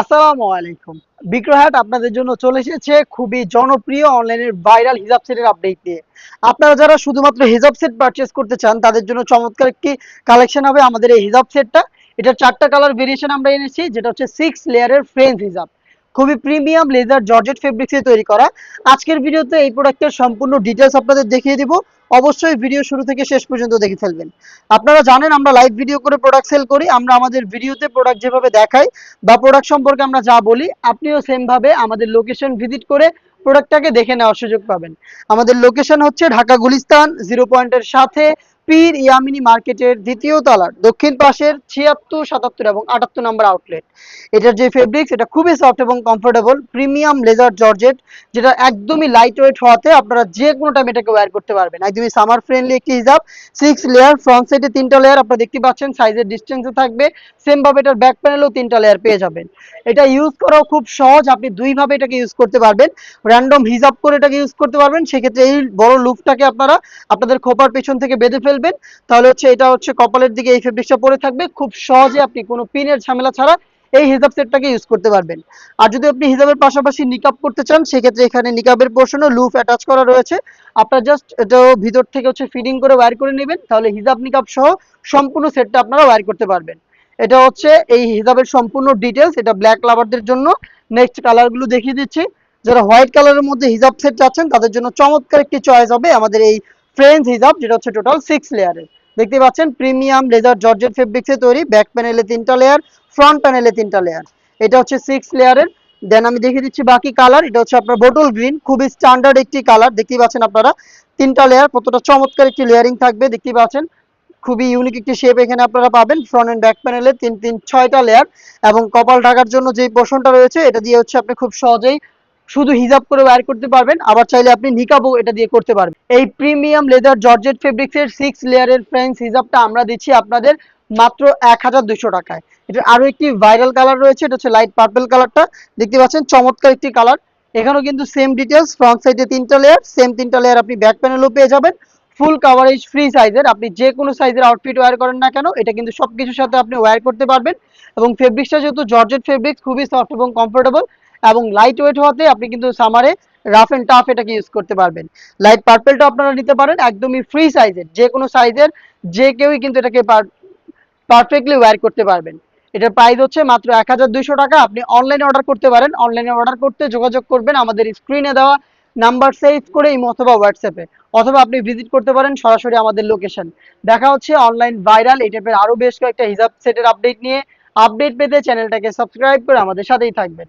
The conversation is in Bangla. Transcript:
আসসালামু আলাইকুম। বিক্রয়হাট আপনাদের জন্য চলে এসেছে খুবই জনপ্রিয় অনলাইনের ভাইরাল হিজাব সেটের আপডেট নিয়ে। আপনারা যারা শুধুমাত্র হিজাব সেট পারচেস করতে চান, তাদের জন্য চমৎকার একটি কালেকশন হবে আমাদের এই হিজাব সেটটা। এটা চারটা কালার ভেরিয়েশন আমরা এনেছি, যেটা হচ্ছে সিক্স লেয়ারের ফ্রেঞ্চ হিজাব। খুবই প্রিমিয়াম লেজার জর্জেট ফেব্রিক্সে তৈরি করা। আজকের ভিডিওতে এই প্রোডাক্টের সম্পূর্ণ ডিটেলস আপনাদের দেখিয়ে দিব। অবশ্যই ভিডিও শুরু থেকে শেষ পর্যন্ত দেখে ফেলবেন। আপনারা জানেন আমরা লাইভ ভিডিও করে প্রোডাক্ট সেল করি, আমরা আমাদের ভিডিওতে প্রোডাক্ট যেভাবে দেখাই বা প্রোডাক্ট সম্পর্কে আমরা যা বলি, আপনিও সেম ভাবে আমাদের লোকেশন ভিজিট করে প্রোডাক্টটাকে দেখে নেওয়ার সুযোগ পাবেন। আমাদের লোকেশন হচ্ছে ঢাকা গুলিস্তান জিরো পয়েন্টের সাথে পীর ইয়ামিনী মার্কেটের দ্বিতীয় তলার দক্ষিণ পাশের ছিয়াত্তর, সাতাত্তর এবং আটাত্তর নম্বর আউটলেট এটার যে ফেব্রিক্স এটা খুবই সফট এবং কমফোর্টেবল প্রিমিয়াম লেজার জর্জেট যেটা একদমই লাইট ওয়েট হওয়াতে আপনারা যে কোনো টাইম এটাকে ওয়্যার করতে পারবেন। একদমই সামার ফ্রেন্ডলি একটি হিসাব সিক্স লেয়ার ফ্রন্ট সাইডে তিনটা লেয়ার আপনারা দেখতে পাচ্ছেন সাইজের ডিস্টেন্সে থাকবে। সেম ভাবে এটার ব্যাক প্যানেলেও তিনটা লেয়ার পেয়ে যাবেন। এটা ইউজ করাও খুব সহজ, আপনি দুই ভাবে এটাকে ইউজ করতে পারবেন। র্যান্ডম হিজাব করে এটাকে ইউজ করতে পারবেন। সেক্ষেত্রে এই বড় লুকটাকে আপনারা আপনাদের খোপার পেছন থেকে বেঁধে ফেলবেন। তাহলে হচ্ছে এটা হচ্ছে কপালের দিকে এই ফেব্রিক্সটা পরে থাকবে। খুব সহজে আপনি কোনো পিনের ঝামেলা ছাড়া এই হিজাব সেটটাকে ইউজ করতে পারবেন। আর যদি আপনি হিজাবের পাশাপাশি নিকাব করতে চান, সেক্ষেত্রে এখানে নিকাবের পোর্শনও লুপ অ্যাটাচ করা রয়েছে। আপনার জাস্ট এটা ভিতর থেকে হচ্ছে ফিডিং করে ওয়্যার করে নেবেন। তাহলে হিজাব নিকাব সহ সম্পূর্ণ সেটটা আপনারা ওয়্যার করতে পারবেন। এটা হচ্ছে এই হিজাবের সম্পূর্ণ ডিটেলস এটা ব্ল্যাক লাভারদের জন্য নেক্সট কালারগুলো দেখিয়ে দিচ্ছি। যারা হোয়াইট কালারের মধ্যে হিজাব সেট চাচ্ছেন, তাদের জন্য চমৎকার একটি চয়েস হবে আমাদের এই ফ্রেঞ্চ হিজাব যেটা হচ্ছে টোটাল সিক্স লেয়ারের দেখতে পাচ্ছেন প্রিমিয়াম লেজার জর্জেট ফেব্রিক্সে তৈরি ব্যাক প্যানেলে তিনটা লেয়ার ফ্রন্ট প্যানেলে তিনটা লেয়ার এটা হচ্ছে সিক্স লেয়ারের দেন আমি দেখিয়ে দিচ্ছি বাকি কালার এটা হচ্ছে আপনার বোটল গ্রিন খুবই স্ট্যান্ডার্ড একটি কালার দেখতেই পাচ্ছেন আপনারা, তিনটা লেয়ার কতটা চমৎকার একটি লেয়ারিং থাকবে। দেখতেই পাচ্ছেন, খুবই ইউনিক একটি শেপ এখানে আপনারা পাবেন। ফ্রন্ট এন্ড ব্যাক প্যানেলে তিন তিন, ছয়টা লেয়ার এবং কপাল ঢাকার জন্য যে পোর্শনটা রয়েছে, এটা দিয়ে হচ্ছে আপনি খুব সহজেই শুধু হিজাব করে ওয়্যার করতে পারবেন, আবার চাইলে আপনি নিকাবও এটা দিয়ে করতে পারবেন। এই প্রিমিয়াম লেদার জর্জেট ফেব্রিক্সের সিক্স লেয়ারের ফ্রেঞ্চ হিজাবটা আমরা দিচ্ছি আপনাদের মাত্র এক হাজার দুশো টাকায়। এটা আরও একটি ভাইরাল কালার রয়েছে, এটা হচ্ছে লাইট পার্পল কালারটা দেখতে পাচ্ছেন, চমৎকার একটি কালার এখানেও কিন্তু সেম ডিটেলস ফ্রন্ট সাইডে তিনটা লেয়ার সেম তিনটা লেয়ার আপনি ব্যাক প্যানেলও পেয়ে যাবেন। ফুল কাভারেজ ফ্রি সাইজের আপনি যে কোনো সাইজের আউটফিট ওয়্যার করেন না কেন, এটা কিন্তু সবকিছুর সাথে আপনি ওয়্যার করতে পারবেন। এবং ফেব্রিক্সটা যেহেতু জর্জেট ফেব্রিক্স খুবই সফট এবং কমফোর্টেবল এবং লাইট ওয়েট হওয়াতে আপনি কিন্তু সামারে রাফ এন্ড টাফ এটাকে ইউজ করতে পারবেন। লাইট পার্পেলটা আপনারা নিতে পারেন, একদমই ফ্রি সাইজের যে কোনো সাইজের যে কেউই কিন্তু এটাকে পারফেক্টলি ওয়্যার করতে পারবেন। এটার প্রাইস হচ্ছে মাত্র এক হাজার দুইশো টাকা, আপনি অনলাইনে অর্ডার করতে পারেন। অনলাইনে অর্ডার করতে যোগাযোগ করবেন, আমাদের স্ক্রিনে দেওয়া নাম্বার সেভ করে ইমো অথবা হোয়াটসঅ্যাপে অথবা আপনি ভিজিট করতে পারেন সরাসরি আমাদের লোকেশন দেখা হচ্ছে অনলাইন ভাইরাল এই টাইপের আরও বেশ কয়েকটা হিসাব সেটের আপডেট নিয়ে। আপডেট পেতে চ্যানেলটাকে সাবস্ক্রাইব করে আমাদের সাথেই থাকবেন।